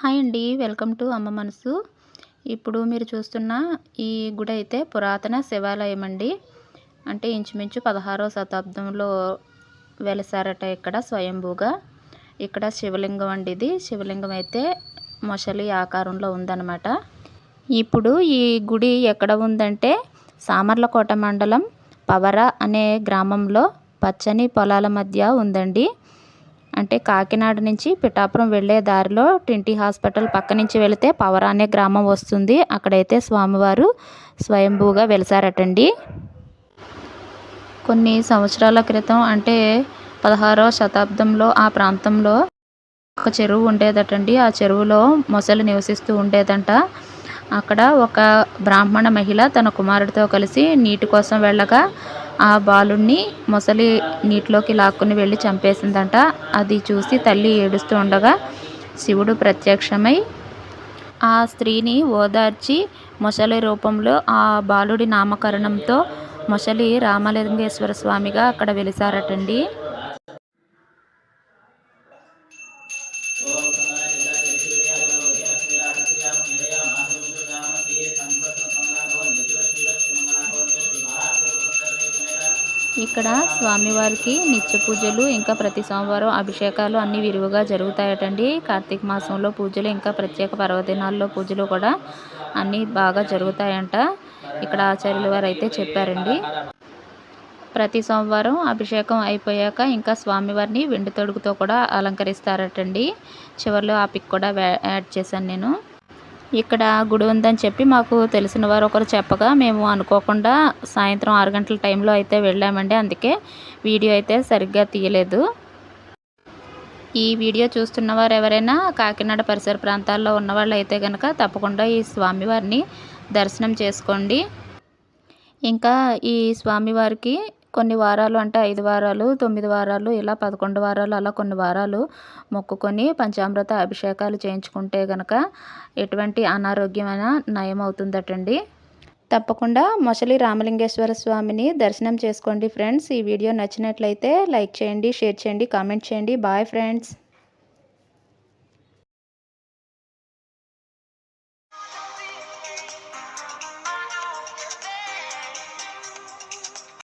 Hi అండి welcome to అమ్మ మనసు. ఇప్పుడు మీరు చూస్తున్న ఈ గుడి అయితే పురాతన శివాలయం అండి అంటే ఇంచుమించు పదహారో శతాబ్దంలో వెలిసారట ఇక్కడ స్వయంభూగా. ఇక్కడ శివలింగం అండి ఇది. శివలింగం అయితే మొసలి ఆకారంలో ఉందన్నమాట. ఇప్పుడు ఈ గుడి ఎక్కడ ఉందంటే సామర్లకోట మండలం పవర అనే గ్రామంలో పచ్చని పొలాల మధ్య ఉందండి. అంటే కాకినాడ నుంచి పిఠాపురం వెళ్ళే దారిలో టింటి హాస్పిటల్ పక్క నుంచి వెళితే పవర అనే గ్రామం వస్తుంది. అక్కడైతే స్వామివారు స్వయంభూగా వెలిసారటండి. కొన్ని సంవత్సరాల క్రితం అంటే పదహారవ శతాబ్దంలో ఆ ప్రాంతంలో ఒక చెరువు ఉండేదటండి. ఆ చెరువులో మొసలు నివసిస్తూ ఉండేదంట. అక్కడ ఒక బ్రాహ్మణ మహిళ తన కుమారుడితో కలిసి నీటి కోసం వెళ్ళగా ఆ బాలుణ్ణి మొసలి నీటిలోకి లాక్కుని వెళ్ళి చంపేసిందంట. అది చూసి తల్లి ఏడుస్తూ ఉండగా శివుడు ప్రత్యక్షమై ఆ స్త్రీని ఓదార్చి మొసలి రూపంలో ఆ బాలుడి నామకరణంతో మొసలి రామలింగేశ్వర స్వామిగా అక్కడ వెలిసారటండి. ఇక్కడ స్వామివారికి నిత్య పూజలు ఇంకా ప్రతి సోమవారం అభిషేకాలు అన్ని విరివిగా జరుగుతాయటండి. కార్తీక మాసంలో పూజలు ఇంకా ప్రత్యేక పర్వదినాల్లో పూజలు కూడా అన్నీ బాగా జరుగుతాయంట. ఇక్కడ ఆచార్యుల వారు అయితే చెప్పారండి. ప్రతి సోమవారం అభిషేకం అయిపోయాక ఇంకా స్వామివారిని వెండి తొడుగుతో కూడా అలంకరిస్తారటండి. చివరిలో ఆ పిక్ కూడా యాడ్ చేశాను నేను. ఇక్కడ గుడి ఉందని చెప్పి మాకు తెలిసిన వారు ఒకరు చెప్పగా మేము అనుకోకుండా సాయంత్రం ఆరు గంటల టైంలో అయితే వెళ్ళామండి. అందుకే వీడియో అయితే సరిగ్గా తీయలేదు. ఈ వీడియో చూస్తున్న వారు ఎవరైనా కాకినాడ పరిసర ప్రాంతాల్లో ఉన్నవాళ్ళు అయితే కనుక తప్పకుండా ఈ స్వామివారిని దర్శనం చేసుకోండి. ఇంకా ఈ స్వామివారికి కొన్ని వారాలు అంటే ఐదు వారాలు తొమ్మిది వారాలు ఇలా పదకొండు వారాలు అలా కొన్ని వారాలు మొక్కుకొని పంచామృత అభిషేకాలు చేయించుకుంటే కనుక ఎటువంటి అనారోగ్యమైన నయం అవుతుందటండి. తప్పకుండా మొసలి రామలింగేశ్వర స్వామిని దర్శనం చేసుకోండి ఫ్రెండ్స్. ఈ వీడియో నచ్చినట్లయితే లైక్ చేయండి షేర్ చేయండి కామెంట్ చేయండి. Bye friends.